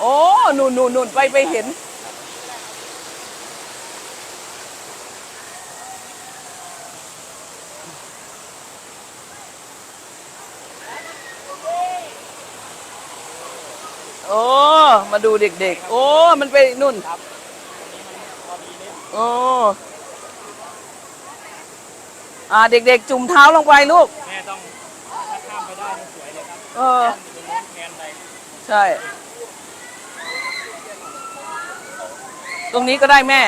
โอ้หนุนหนุนหนุนไปไปเห็น โอ้ มาดูเด็กๆ โอ้ มันไปนุ่นครับอันนี้มันพอดีนิดโอ้อ่าเด็กๆ จุ่มเท้าลงไปลูก แม่ต้องถ้าข้ามไปได้มันสวยเลยครับเออตรงนู้นแทนไปใช่ ตรงนี้ก็ได้แม่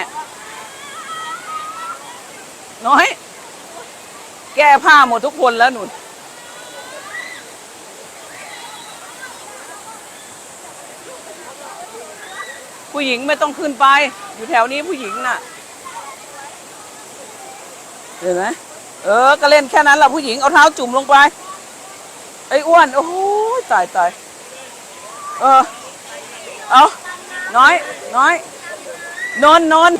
น้อย แก้ผ้าหมดทุกคนแล้วหนุนผู้หญิงไม่ต้องขึ้นไป อยู่แถวนี้ผู้หญิงน่ะ เห็นไหมเออ ก็เล่นแค่นั้นแหละผู้หญิงเอาเท้าจุ่มลงไป ไอ้อ้วน โอ้โหตายตายเออ เอาน้อย น้อย นนนน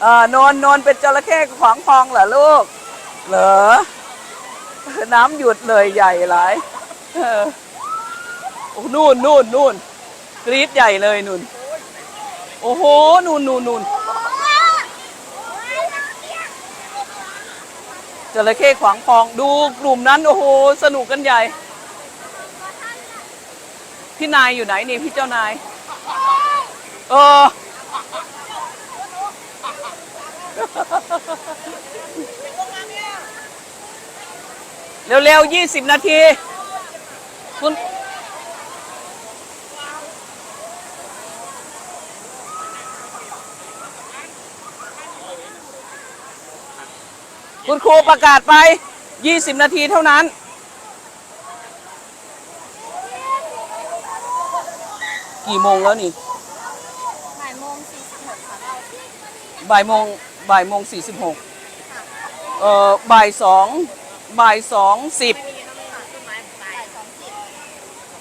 เออนนนนเป็นจระเข้ขวางคลองเหรอลูก เหรอ น้ำหยุดเลยใหญ่หลายเออโอ้นู่นนู่นนู่นกรีดใหญ่เลยนู่น โอ้โห นู่นนู่นนู่นจระเข้ขวางคลองดูกลุ่มนั้น โอ้โห สนุกกันใหญ่ พี่นายอยู่ไหนนี่พี่เจ้านาย เออ เร็วๆยี่สิบนาที คุณ คุณครูประกาศไป20นาทีเท่านั้นกี่โมงแล้วนี่ บ่ายโมงสี่สิบหกค่ะบ่ายโมง บ่ายโมงสี่สิบหกเอ่อบ่ายสองบ่ายสองสิบ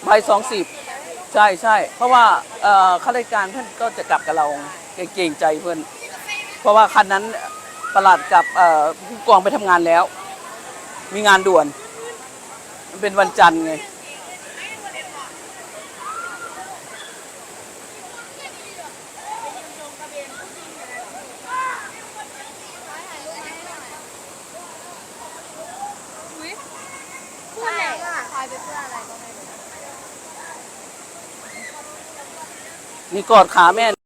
บ่ายสองสิบใช่ใช่เพราะว่าเอ่อข้าราชการเพื่อนก็จะกลับกับเราเกรงใจเพื่อนเพราะว่าคันนั้นประหลัดกับเอ่อผู้กองไปทำงานแล้ว มีงานด่วน มันเป็นวันจันทร์ไง ใช่คอย ไปเพื่ออะไรก็ไม่รู้ นี่กอดขาแม่